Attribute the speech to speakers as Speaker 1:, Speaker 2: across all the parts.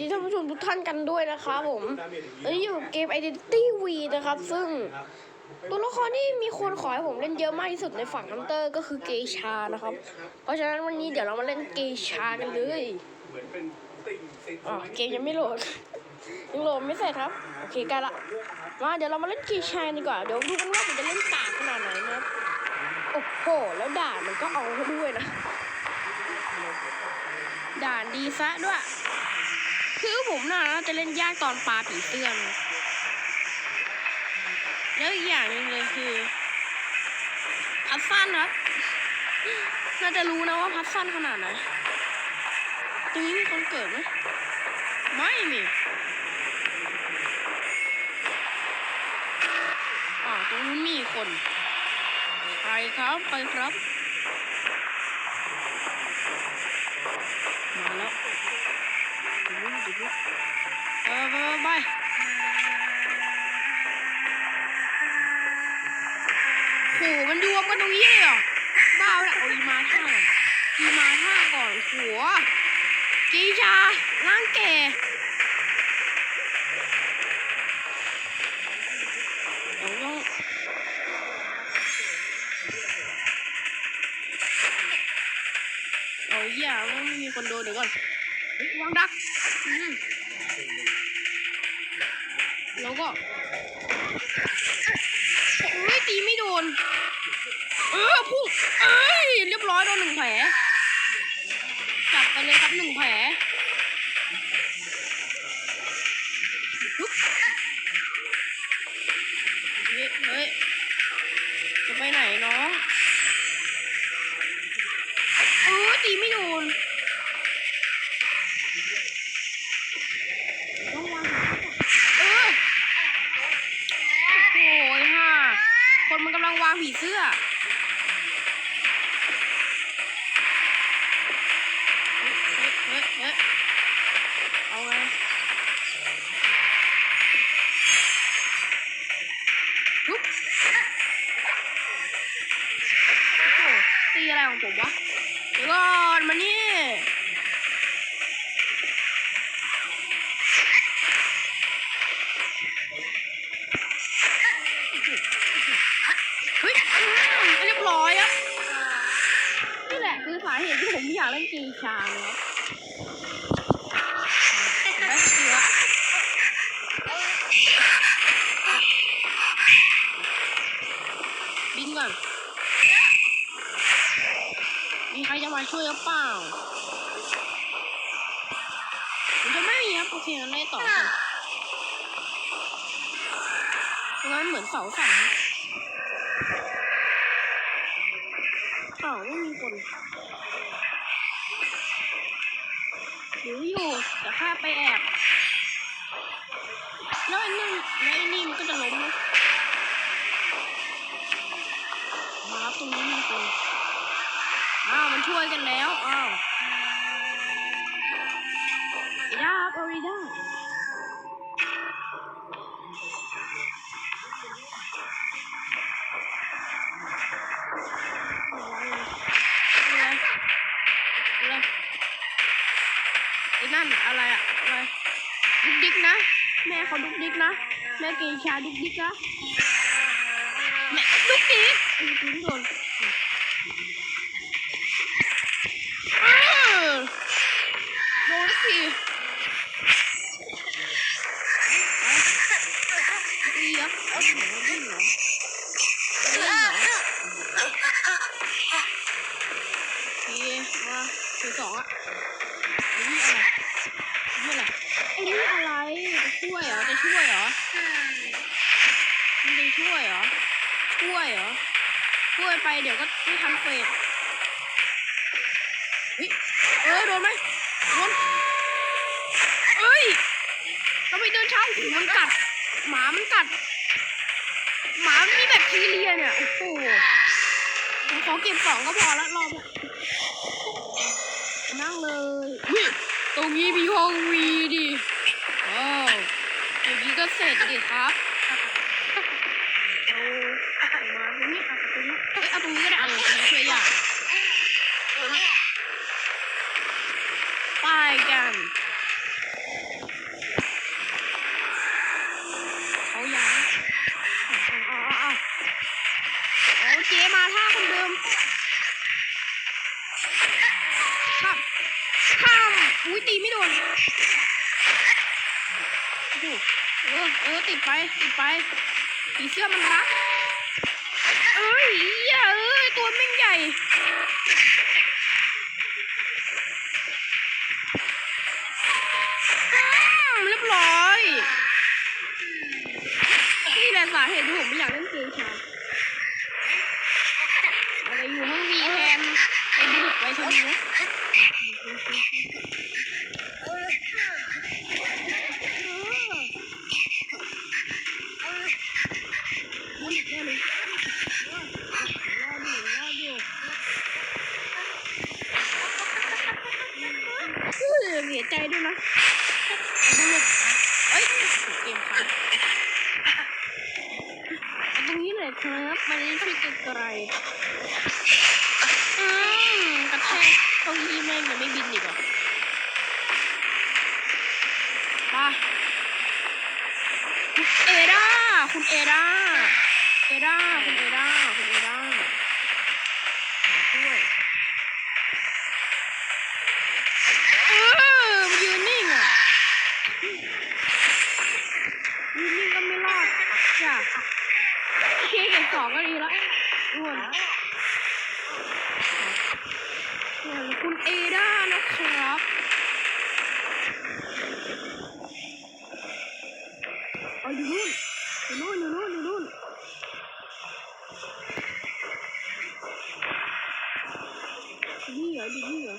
Speaker 1: ดีท่านผู้ชมทุกท่านกันด้วยนะครับผมวันนี้อยู่เกม Identity V นะครับ ซึ่งตัวละครที่มีคนขอให้ผมเล่นเยอะมากที่สุดในฝั่งฮันเตอร์ก็คือเกชานะครับ เพราะฉะนั้นวันนี้เดี๋ยวเรามาเล่นเกชากันเลย
Speaker 2: เหมือนเป็นติ่งติ่ง
Speaker 1: อ๋อเกมยังไม่โหลดยังโหลดไม่เสร็จครับ โอเคกันละ มาเดี๋ยวเรามาเล่นเกชาดีกว่า เดี๋ยวดูกันว่าผมจะเล่นกากขนาดไหนนะโอ้โห แล้วด่านมันก็เอาด้วยนะ ด่านดีซะด้วย คือผมน่าจะเล่นยากตอนปลาผีเสื้อนแล้วอีกอย่างหนึงเลยคือพัดสั้นครับน่าจะรู้นะว่าพัดสั้นขนาดไหนตรงนี้มีคนเกิดไหมไม่มีอ่าตรงนู้นมีคนใครครับใครครับมาแล้ว เออไปไปไปโหมันยวมกันตรงนี้เลยเหรอบ้าแล้วเอาอีมาท่าอีมาท่าก่อนหัวจีชาร่างแก่เดี๋ยวต้องเอาเหี้ยมันไม่มีคนโดนเดี๋ยวก่อน วางดักแล้วก็เฮ้ยตีไม่โดน เออพุ่งเอ้ยเรียบร้อยโดนหนึ่งแผลจับไปเลยครับหนึ่งแผลฮึบเฮ้ยเฮ้ยจะไปไหนน้อง มันกำลังวางผีเสื้อเฮ้เฮ้เฮ้เฮ้ยเอาไงฮึบตีอะไรของผมวะเดี๋ยวก่อนมานี่ อยากเล่นกีชานะครับเห็นไหมเสือบินก่อนมีใครจะมาช่วยหรือเปล่าผมจะไม่มีครับโอเคงั้นได้ต่อกันตรงนั้นเหมือนเสาสั่นนะอ้าวไม่มีคนืออยู่แต่ข้าไปแอบแล้วไอ้นี่แล้วไอ้นี่มันก็จะล้มนะมาครับตรงนี้มีคนอ้าวมันช่วยกันแล้วอ้าวอีด้าครับเอาอีด้า แม่เขาดุกดิกนะ แม่เกชาดุกดิกนะแม่ดุกดิกไอ้ทิ้งโดนเออโดนสักทีตีครับเอาหนูดิ้นเหรอดิ้นเหรอโอเคมาถึงสองอะไอ้นี่อะไรไอ้นี่อะไร ไอ้นี่อะไรจะช่วยเหรอจะช่วยเหรอมันจะช่วยเหรอ ช่วยเหรอ ช่วยไปเดี๋ยวก็ไม่ทันเฟสเฮ้ยเออโดนไหมโดนเอ้ยเราไปเดินเช้าหูมันกัด หมามันกัด หมามันมีแบคทีเรียเนี่ย โอ้โหผมขอเก็บสองก็พอละรอบละ ตรงนี้มีห้องวีดิว้าวอย่างนี้ก็เสร็จดิครับเอามาตรงนี้เอาตรงนี้เอ้ยเอาตรงนี้ก็ได้เออตรงนี้ช่วยยาก โอ้โหเออเออติดไปติดไปผีเสื้อมันรักเอ้ยเหี้ยเอ้ยตัวแม่งใหญ่อืมเรียบร้อย นี่แหละสาเหตุที่ผมไม่อยากเล่นเกมชาอะไรอยู่ห้องวีแทนไอ้บุกไว้ชมนะบุกได้เลยรอดูรอดูเออเสียใจด้วยนะเอาบุกเอ้ยเกมค้าง ตรงนี้เลยครับมันนี่คือ ไกลๆอืมกระแทกเก้าอี้แม่งยังไม่บินอีกเหรอไปคุณเอด้าคุณเอด้าเอด้าคุณเอด้าคุณเอด้ามาช่วยเออมันยืนนิ่งอะยืนนิ่งก็ไม่รอดจ้ะ โอเคเก็บสองก็ดีแล้วทุกคนส่วนคุณเอด้านะครับเอาอยู่นู่นอยู่นู่นอยู่นู่นอยู่นู่นอยู่นี่เหรออยู่นี่เหรอ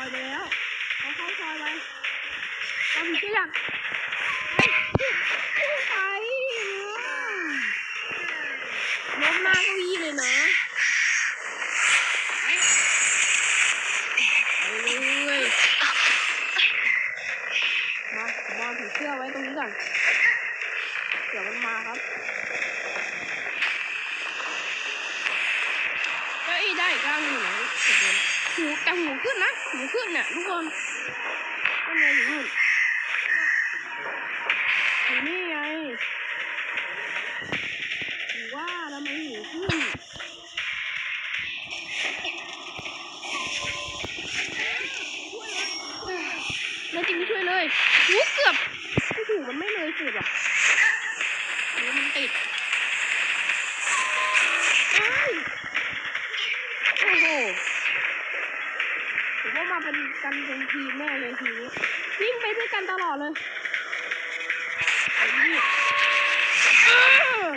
Speaker 1: อยไปแล้วเขาเข้าซอยไปเอาหนูเชื่อไปไปล้มหน้าเก้าอี้เลยนะเลยมาผมวางผีเสื้อไว้ตรงนี้ก่อนเดี๋ยวมันมาครับ เก้าอี้ได้ก้างหนึ่งนะเก็บเงินหูแต่หูขึ้นนะหูขึ้นเนี่ยทุกคนก็ไงอยู่นู่นอยู่นี่ไงหูว่าทำไมหูขึ้นแล้วจริงช่วยเลยหูเกือบโอ้โหมันไม่เลยสุดอะหรือมันติด เป็นกันเป็นทีมแน่เลยทีนี้วิ่งไปด้วยกันตลอดเลยไอ้นี่เออ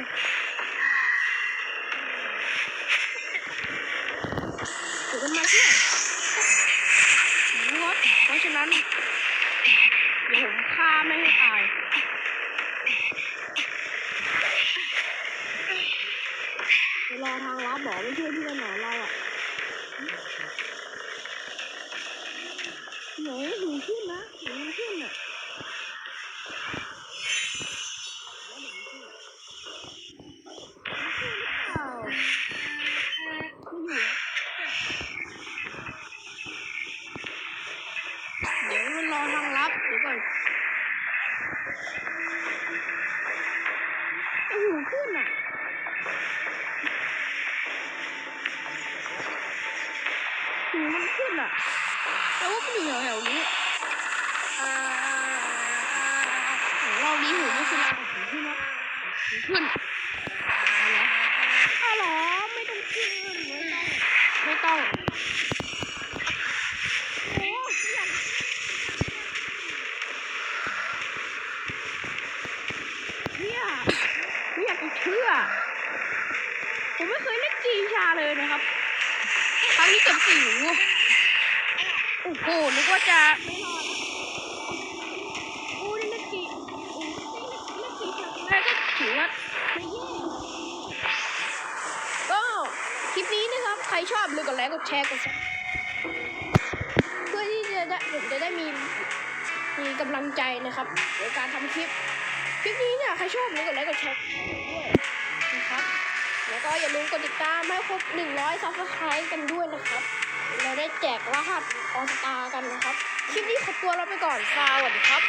Speaker 1: เดี๋ยวกันมาช่วยรู้ครับเพราะฉะนั้นเดี๋ยวผมฆ่าไม่ให้ตายรอทางลับบอกไม่ช่วยเพื่อนหนอเราอะ หูขึ้ ขึ้นฮัลโหลไม่ต้องขึ้นไม่ต้องไม่ต้องเนี่ยไม่อยากจะเชื่อ ผมไม่เคยเล่นจีชาเลยนะครับ ครั้งนี้เกือบสิวโอ้โหนึกว่าจะไม่รอ ชอบเลยกดไลค์กดแชร์กดเพื่อที่จะได้ผมจะได้มีมีกำลังใจนะครับในการทำคลิป คลิปนี้เนี่ยใครชอบเลยกดไลค์กดแชร์ด้วยนะครับ แล้วก็อย่าลืมกดติดตามให้ครบ 100ซับสไครต์กันด้วยนะครับ เราได้แจกรหัสออสตากันนะครับ คลิปนี้ขอตัวเราไปก่อนสวัสดีครับ